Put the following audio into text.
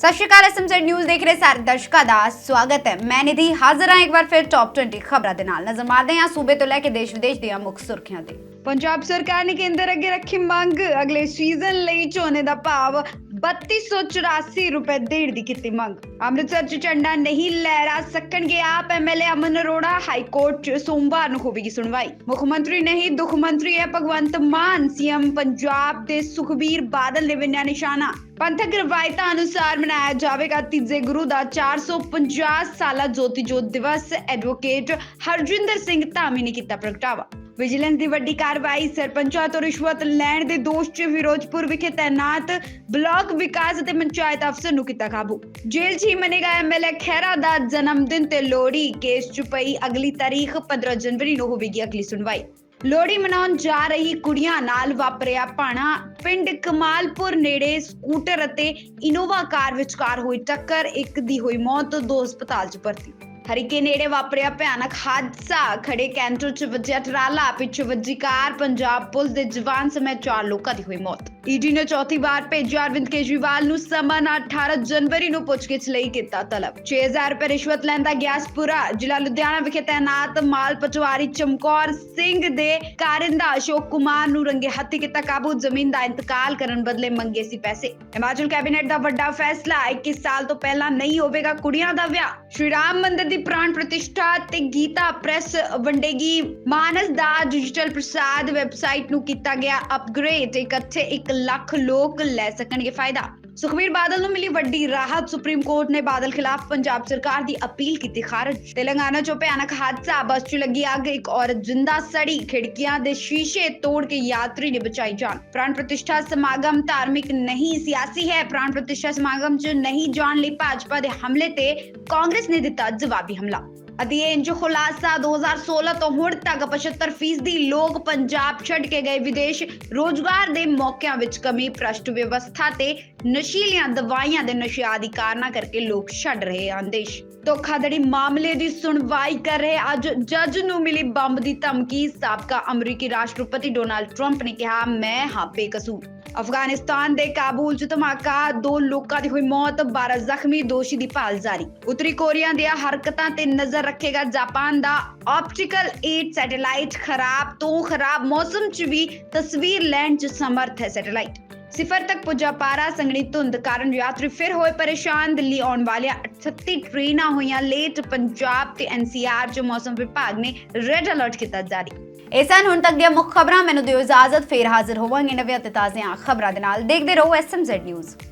ਸਤਿ ਸ਼੍ਰੀ ਅਕਾਲ SMZ news ਦੇਖ ਰਹੇ ਸਾਰੇ ਦਰਸ਼ਕਾਂ ਦਾ ਸਵਾਗਤ ਹੈ। ਮੈਂ ਨਿਧੀ ਹਾਜ਼ਰ ਹਾਂ ਇੱਕ ਵਾਰ ਫਿਰ ਟੌਪ 20 ਖਬਰਾਂ ਦੇ ਨਾਲ। ਨਜ਼ਰ ਮਾਰਦੇ ਹਾਂ ਸੂਬੇ ਤੋਂ ਲੈ ਕੇ ਦੇਸ਼ ਵਿਦੇਸ਼ ਦੀਆਂ ਮੁੱਖ ਸੁਰਖੀਆਂ ਤੇ। ਪੰਜਾਬ ਸਰਕਾਰ ਨੇ ਕੇਂਦਰ ਅੱਗੇ ਰੱਖੀ ਮੰਗ। ਅਗਲੇ ਸੀਜ਼ਨ ਲਈ ਝੋਨੇ ਦਾ ਭਾਵ 3284 ਰੁਪਏ ਦੇਣ ਦੀ ਕੀਤੀ ਮੰਗ ਅੰਮ੍ਰਿਤਸਰ ਚ ਝੰਡਾ ਨਹੀਂ ਲਹਿਰਾ ਸਕਣਗੇ AAP MLA Aman Arora high court ਚ ਸੋਮਵਾਰ ਨੂੰ ਹੋਵੇਗੀ ਸੁਣਵਾਈ ਮੁੱਖ ਮੰਤਰੀ ਨਹੀਂ ਦੁੱਖ ਮੰਤਰੀ ਹੈ ਭਗਵੰਤ ਮਾਨ ਸੀਐਮ ਪੰਜਾਬ ਦੇ ਸੁਖਬੀਰ ਬਾਦਲ ਨੇ ਵਿੰਨਿਆ ਨਿਸ਼ਾਨਾ ਪੰਥਕ ਰਵਾਇਤਾਂ ਅਨੁਸਾਰ ਮਨਾਇਆ ਜਾਵੇਗਾ ਤੀਜੇ ਗੁਰੂ ਦਾ 450 ਸਾਲਾ ਜੋਤੀ ਜੋਤ ਦਿਵਸ ਐਡਵੋਕੇਟ ਹਰਜਿੰਦਰ ਸਿੰਘ ਧਾਮੀ ਨੇ ਕੀਤਾ ਪ੍ਰਗਟਾਵਾ ਵਿਜੀਲੈਂਸ ਦੀ ਵੱਡੀ ਕਾਰਵਾਈ ਸਰਪੰਚਾਂ ਤੋਂ ਰਿਸ਼ਵਤ ਲੈਣ ਦੇ ਦੋਸ਼ 'ਚ ਫਿਰੋਜ਼ਪੁਰ ਵਿਖੇ ਤੈਨਾਤ ਬਲਾਕ ਵਿਕਾਸ ਅਤੇ ਪੰਚਾਇਤ ਅਫਸਰ ਨੂੰ ਕੀਤਾ ਕਾਬੂ। ਜੇਲ੍ਹ 'ਚ ਹੀ ਮਨੇਗਾ ਐਮਐਲਏ ਖਹਿਰਾ ਦਾ ਜਨਮ ਦਿਨ ਤੇ ਲੋਹੜੀ। ਕੇਸ 'ਚ ਪਈ ਅਗਲੀ ਤਾਰੀਖ 15 ਜਨਵਰੀ ਨੂੰ ਹੋਵੇਗੀ ਅਗਲੀ ਸੁਣਵਾਈ। ਲੋਹੜੀ ਮਨਾਉਣ ਜਾ ਰਹੀ ਕੁੜੀਆਂ ਨਾਲ ਵਾਪਰਿਆ ਭਾਣਾ ਪਿੰਡ ਕਮਾਲਪੁਰ ਨੇੜੇ ਸਕੂਟਰ ਅਤੇ ਇਨੋਵਾ ਕਾਰ ਵਿਚਕਾਰ ਹੋਈ ਟੱਕਰ। ਇੱਕ ਦੀ ਹੋਈ ਮੌਤ, ਦੋ ਹਸਪਤਾਲ 'ਚ ਭਰਤੀ। ਹਰੀਕੇ ਨੇੜੇ ਵਾਪਰਿਆ ਭਿਆਨਕ ਹਾਦਸਾ। ਖੜੇ ਕੈਂਟਰ 'ਚ ਵੱਜਿਆ ਟਰਾਲਾ, ਪਿੱਛੇ ਵੱਜੀ ਕਾਰ, ਪੰਜਾਬ ਪੁਲਿਸ ਦੇ ਜਵਾਨ ਸਮੇਤ ਚਾਰ ਲੋਕਾਂ ਦੀ ਹੋਈ ਮੌਤ। ਈਡੀ ਨੇ ਚੌਥੀ ਵਾਰ ਭੇਜਿਆ ਅਰਵਿੰਦ ਕੇਜਰੀਵਾਲ ਨੂੰ ਸਮਨ 18 ਜਨਵਰੀ ਨੂੰ ਪੁੱਛਗਿੱਛ ਲਈ ਕੀਤਾ ਤਲਬ। 6000 ਰੁਪਏ ਰਿਸ਼ਵਤ ਲੈਂਦਾ ਗਿਆਸਪੁਰਾ ਜ਼ਿਲ੍ਹਾ ਲੁਧਿਆਣਾ ਵਿਖੇ ਤੈਨਾਤ ਮਾਲ ਪਟਵਾਰੀ ਚਮਕੌਰ ਸਿੰਘ ਦੇ ਕਾਰਿੰਦਾ ਅਸ਼ੋਕ ਕੁਮਾਰ ਨੂੰ ਰੰਗੇ ਹੱਥੀ ਕੀਤਾ ਕਾਬੂ। ਜ਼ਮੀਨ ਦਾ ਇੰਤਕਾਲ ਕਰਨ ਬਦਲੇ ਮੰਗੇ ਸੀ ਪੈਸੇ। ਹਿਮਾਚਲ ਕੈਬਨਿਟ ਦਾ ਵੱਡਾ ਫੈਸਲਾ 21 ਸਾਲ ਤੋਂ ਪਹਿਲਾਂ ਨਹੀਂ ਹੋਵੇਗਾ ਕੁੜੀਆਂ ਦਾ ਵਿਆਹ। ਸ਼੍ਰੀ ਰਾਮ ਮੰਦਿਰ ਦੀ ਪ੍ਰਾਣ ਪ੍ਰਤਿਸ਼ਠਾ ਤੇ ਗੀਤਾ ਪ੍ਰੈਸ ਵੰਡੇਗੀ। ਮਾਨਸ ਦਾ ਡਿਜੀਟਲ ਪ੍ਰਸਾਦ ਵੈਬਸਾਈਟ ਨੂੰ ਕੀਤਾ ਗਿਆ ਅਪਗ੍ਰੇਡ ਇਕੱਠੇ 1 ਲੱਖ ਲੋਕ ਲੈ ਸਕਣਗੇ ਫਾਇਦਾ। ਸੁਖਬੀਰ ਬਾਦਲ ਨੂੰ ਮਿਲੀ ਵੱਡੀ ਰਾਹਤ। ਸੁਪਰੀਮ ਕੋਰਟ ਨੇ ਬਾਦਲ ਖਿਲਾਫ ਪੰਜਾਬ ਸਰਕਾਰ ਦੀ ਅਪੀਲ ਕੀਤੀ ਖਾਰਜ। ਤੇਲੰਗਾਨਾ 'ਚੋਂ ਭਿਆਨਕ ਹਾਦਸਾ, ਬੱਸ 'ਚ ਲੱਗੀ ਅੱਗ, ਇੱਕ ਔਰਤ ਜਿੰਦਾ ਸੜੀ, ਖਿੜਕੀਆਂ ਦੇ ਸ਼ੀਸ਼ੇ ਤੋੜ ਕੇ ਯਾਤਰੀ ਨੇ ਬਚਾਈ ਜਾਨ। ਪ੍ਰਾਣ ਪ੍ਰਤਿਸ਼ਠਾ ਸਮਾਗਮ ਧਾਰਮਿਕ ਨਹੀਂ, ਸਿਆਸੀ ਹੈ। ਪ੍ਰਾਣ ਪ੍ਰਤਿਸ਼ਠਾ ਸਮਾਗਮ 'ਚ ਨਹੀਂ ਜਾਣ ਲਈ ਭਾਜਪਾ ਦੇ ਹਮਲੇ ਤੇ ਕਾਂਗਰਸ ਨੇ ਦਿੱਤਾ ਜਵਾਬੀ ਹਮਲਾ। ਅਤੇ ਅਧਿਐਨ ਜੋ ਖੁਲਾਸਾ 2016 ਤੋਂ ਹੁਣ ਤੱਕ 75% ਦੀ ਲੋਕ ਪੰਜਾਬ ਛੱਡ ਕੇ ਗਏ ਵਿਦੇਸ਼। ਰੋਜ਼ਗਾਰ ਦੇ ਮੌਕਿਆਂ ਵਿੱਚ ਕਮੀ, ਭ੍ਰਸ਼ਟ ਵਿਵਸਥਾ ਤੇ ਨਸ਼ੀਲੀਆਂ ਦਵਾਈਆਂ ਦੇ ਨਸ਼ੇ ਆਦਿ ਕਾਰਨਾਂ ਕਰਕੇ ਲੋਕ ਛੱਡ ਰਹੇ ਹਨ ਦੇਸ਼ ਧੋਖਾਧੜੀ ਮਾਮਲੇ ਦੀ ਸੁਣਵਾਈ ਕਰ ਰਹੇ ਅੱਜ ਜੱਜ ਨੂੰ ਮਿਲੀ ਬੰਬ ਦੀ ਧਮਕੀ। ਸਾਬਕਾ ਅਮਰੀਕੀ ਰਾਸ਼ਟਰਪਤੀ ਡੋਨਾਲਡ ਟਰੰਪ ਨੇ ਕਿਹਾ, ਮੈਂ ਹਾਂ ਬੇਕਸੂਰ। ਅਫਗਾਨਿਸਤਾਨ ਦੇ ਕਾਬੂਲ 'ਚ ਧਮਾਕਾ, ਦੋ ਲੋਕਾਂ ਦੀ ਹੋਈ ਮੌਤ 12 ਜ਼ਖਮੀ, ਦੋਸ਼ੀ ਦੀ ਭਾਲ ਜਾਰੀ। ਉੱਤਰੀ ਕੋਰੀਆ ਦੀਆਂ ਹਰਕਤਾਂ ਤੇ ਨਜ਼ਰ ਰੱਖੇਗਾ ਜਾਪਾਨ ਦਾ ਆਪਟੀਕਲ 8 ਸੈਟੇਲਾਈਟ। ਖਰਾਬ ਤੋਂ ਖਰਾਬ ਮੌਸਮ 'ਚ ਵੀ ਤਸਵੀਰ ਲੈਣ 'ਚ ਸਮਰਥ ਹੈ ਸੈਟੇਲਾਈਟ। ਸਿਫਰ ਤੱਕ ਪੁੱਜਾ ਪਾਰਾ ਸੰਗਣੀ ਧੁੰਦ ਕਾਰਨ ਯਾਤਰੀ ਫਿਰ ਹੋਏ ਪਰੇਸ਼ਾਨ ਦਿੱਲੀ ਆਉਣ ਵਾਲੀਆਂ 38 ਟ੍ਰੇਨਾਂ ਹੋਈਆਂ ਲੇਟ ਪੰਜਾਬ ਤੇ ਐਨਸੀਆਰ 'ਚ ਮੌਸਮ ਵਿਭਾਗ ਨੇ ਰੈੱਡ ਅਲਰਟ ਕੀਤਾ ਜਾਰੀ ਇਹ ਸਨ ਹੁਣ ਤੱਕ ਦੀਆਂ ਮੁੱਖ ਖਬਰਾਂ ਮੈਨੂੰ ਦਿਓ ਇਜਾਜ਼ਤ ਫੇਰ ਹਾਜ਼ਰ ਹੋਵਾਂਗੇ ਨਵੀਆਂ ਅਤੇ ਤਾਜ਼ੀਆਂ ਖਬਰਾਂ ਦੇ ਨਾਲ ਦੇਖਦੇ ਰਹੋ ਐਸਐਮਜ਼ੈਡ ਨਿਊਜ਼